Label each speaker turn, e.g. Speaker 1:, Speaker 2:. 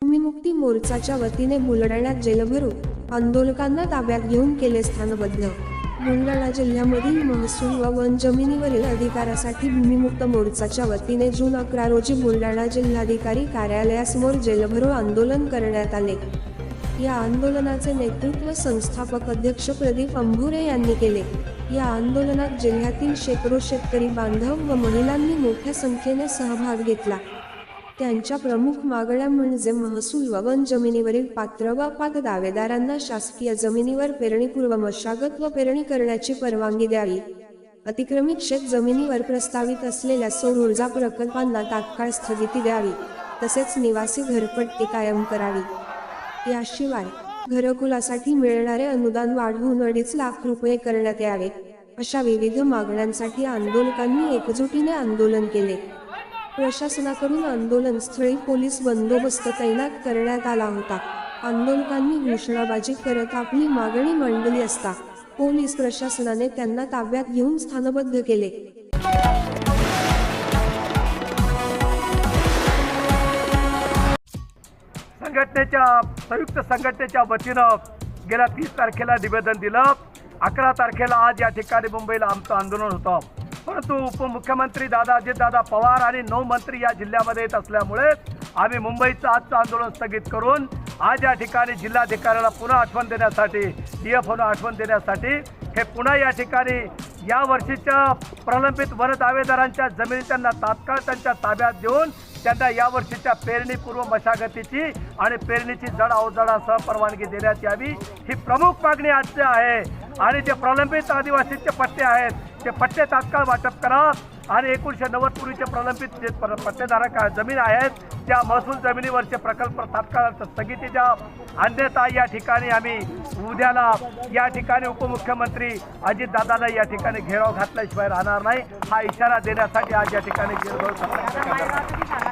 Speaker 1: भूमिमुक्ती मोर्चाच्या वतीने बुलढाण्यात जेलभरू आंदोलकांना ताब्यात घेऊन केले स्थानबद्ध. बुलढाणा जिल्ह्यामधील महसूल व वन जमिनीवरील अधिकारासाठी भूमिमुक्त मोर्चाच्या वतीने जून अकरा रोजी बुलढाणा जिल्हाधिकारी कार्यालयासमोर जेलभरो आंदोलन करण्यात आले. या आंदोलनाचे नेतृत्व संस्थापक अध्यक्ष प्रदीप अंभुरे यांनी केले. या आंदोलनात जिल्ह्यातील शेकडो शेतकरी बांधव व महिलांनी मोठ्या संख्येने सहभाग घेतला. त्यांच्या प्रमुख मागण्या म्हणजे महसूल व वन जमिनीवरील पात्र व पाक दावेदारांना शासकीय जमिनीवर पेरणीपूर्व मशागत व पेरणी करण्याची परवानगी द्यावी. अतिक्रमित शेत जमिनीवर प्रस्तावित असलेल्या सौर ऊर्जा प्रकल्पांना तात्काळ स्थगिती द्यावी. तसेच निवासी घरपट्टी कायम करावी. याशिवाय घरकुलासाठी मिळणारे अनुदान वाढवून अडीच लाख रुपये करण्यात यावे अशा विविध मागण्यांसाठी आंदोलकांनी एकजुटीने आंदोलन केले. प्रशासनाकडून आंदोलनस्थळी पोलीस बंदोबस्त तैनात करण्यात आला होता. आंदोलकांनी घोषणाबाजी करत आपली मागणी मांडली असता पोलीस प्रशासनाने त्यांना ताब्यात घेऊन स्थानबद्ध केले.
Speaker 2: संघटनेच्या संयुक्त संघटनेच्या वतीनं गेल्या तीस तारखेला निवेदन दिलं. अकरा तारखेला आज या ठिकाणी मुंबईला आमचं आंदोलन होतं. परंतु उपमुख्यमंत्री दादा अजितदादा पवार आणि नऊ मंत्री या जिल्ह्यामध्ये येत असल्यामुळे आम्ही मुंबईचं आजचं आंदोलन स्थगित करून आज या ठिकाणी जिल्हाधिकाऱ्याला पुन्हा आठवण देण्यासाठी डी एफ आठवण देण्यासाठी हे पुन्हा या ठिकाणी या वर्षीच्या प्रलंबित वन दावेदारांच्या जमिनी त्यांना तात्काळ त्यांच्या ताब्यात देऊन त्यांना यावर्षीच्या पेरणीपूर्व मशागतीची आणि पेरणीची जड अवजडासह परवानगी देण्यात यावी ही प्रमुख मागणी आजची आहे. आणि जे प्रलंबित आदिवासीचे पट्टे आहेत ते पट्टे तात्काळ वाटप करा. आणि एकोणीसशे नव्वद पूर्वीचे प्रलंबित जे पट्टेधारक जमीन आहेत त्या महसूल जमिनीवरचे प्रकल्प तात्काळ स्थगिती द्या अन्यथा या ठिकाणी आम्ही उद्याला या ठिकाणी उपमुख्यमंत्री अजितदादांना या ठिकाणी घेराव घातल्याशिवाय राहणार नाही. हा इशारा देण्यासाठी आज या ठिकाणी घेराव